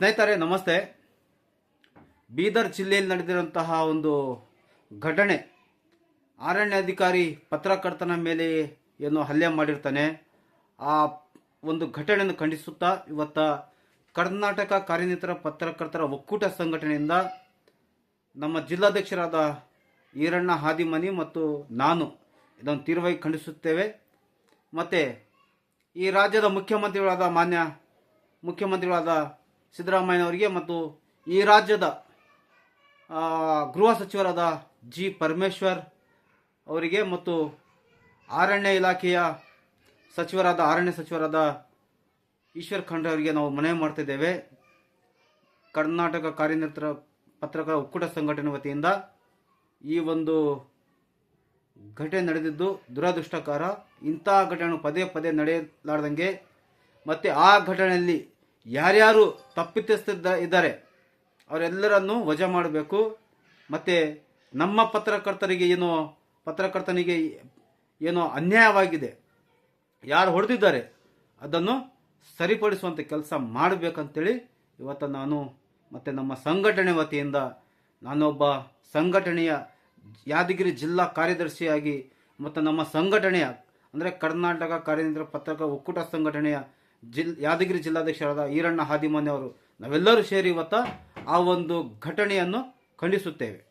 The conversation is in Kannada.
ಸ್ನೇಹಿತರೆ, ನಮಸ್ತೆ. ಬೀದರ್ ಜಿಲ್ಲೆಯಲ್ಲಿ ನಡೆದಿರುವಂತಹ ಒಂದು ಘಟನೆ ಅರಣ್ಯಾಧಿಕಾರಿ ಪತ್ರಕರ್ತನ ಮೇಲೆ ಏನು ಹಲ್ಲೆ ಮಾಡಿರ್ತಾನೆ. ಆ ಒಂದು ಘಟನೆಯನ್ನು ಖಂಡಿಸುತ್ತಾ ಇವತ್ತ ಕರ್ನಾಟಕ ಕಾರ್ಯನಿರತ ಪತ್ರಕರ್ತರ ಒಕ್ಕೂಟ ಸಂಘಟನೆಯಿಂದ ನಮ್ಮ ಜಿಲ್ಲಾಧ್ಯಕ್ಷರಾದ ಈರಣ್ಣ ಹಾದಿಮನಿ ಮತ್ತು ನಾನು ಇದನ್ನು ತೀವ್ರವಾಗಿ ಖಂಡಿಸುತ್ತೇವೆ. ಮತ್ತು ಈ ರಾಜ್ಯದ ಮುಖ್ಯಮಂತ್ರಿಗಳಾದ ಮಾನ್ಯ ಮುಖ್ಯಮಂತ್ರಿಗಳಾದ ಸಿದ್ದರಾಮಯ್ಯನವರಿಗೆ ಮತ್ತು ಈ ರಾಜ್ಯದ ಗೃಹ ಸಚಿವರಾದ ಜಿ ಪರಮೇಶ್ವರ್ ಅವರಿಗೆ ಮತ್ತು ಅರಣ್ಯ ಇಲಾಖೆಯ ಸಚಿವರಾದ, ಅರಣ್ಯ ಸಚಿವರಾದ ಈಶ್ವರ್ ಖಂಡ್ರೆ ಅವರಿಗೆ ನಾವು ಮನವಿ ಮಾಡ್ತಿದ್ದೇವೆ ಕರ್ನಾಟಕ ಕಾರ್ಯನಿರತರ ಪತ್ರಕರ ಒಕ್ಕೂಟ ಸಂಘಟನೆ ವತಿಯಿಂದ ಈ ಒಂದು ಘಟನೆ ನಡೆದಿದ್ದು ದುರದೃಷ್ಟಕರ. ಇಂಥ ಘಟನೆ ಪದೇ ಪದೇ ನಡೆಯಲಾರ್ದಂಗೆ ಮತ್ತು ಆ ಘಟನೆಯಲ್ಲಿ ಯಾರ್ಯಾರು ತಪ್ಪಿತಸ್ತಿದ್ದ ಇದ್ದಾರೆ, ಅವರೆಲ್ಲರನ್ನು ವಜಾ ಮಾಡಬೇಕು. ಮತ್ತು ನಮ್ಮ ಪತ್ರಕರ್ತರಿಗೆ ಏನು, ಪತ್ರಕರ್ತನಿಗೆ ಏನೋ ಅನ್ಯಾಯವಾಗಿದೆ, ಯಾರು ಹೊಡೆದಿದ್ದಾರೆ, ಅದನ್ನು ಸರಿಪಡಿಸುವಂಥ ಕೆಲಸ ಮಾಡಬೇಕಂತೇಳಿ ಇವತ್ತು ನಾನು ಮತ್ತು ನಮ್ಮ ಸಂಘಟನೆ ವತಿಯಿಂದ ನಾನೊಬ್ಬ ಸಂಘಟನೆಯ ಯಾದಗಿರಿ ಜಿಲ್ಲಾ ಕಾರ್ಯದರ್ಶಿಯಾಗಿ ಮತ್ತು ನಮ್ಮ ಸಂಘಟನೆಯ, ಅಂದರೆ ಕರ್ನಾಟಕ ಕಾರ್ಯನಿರತ ಪತ್ರಕ ಒಕ್ಕೂಟ ಸಂಘಟನೆಯ ಜಿಲ್ ಯಾದಗಿರಿ ಜಿಲ್ಲಾಧ್ಯಕ್ಷರಾದ ಈರಣ್ಣ ಹಾದಿಮನಿ ನಾವೆಲ್ಲರೂ ಸೇರಿ ಇವತ್ತ ಆ ಒಂದು ಘಟನೆಯನ್ನು ಖಂಡಿಸುತ್ತೇವೆ.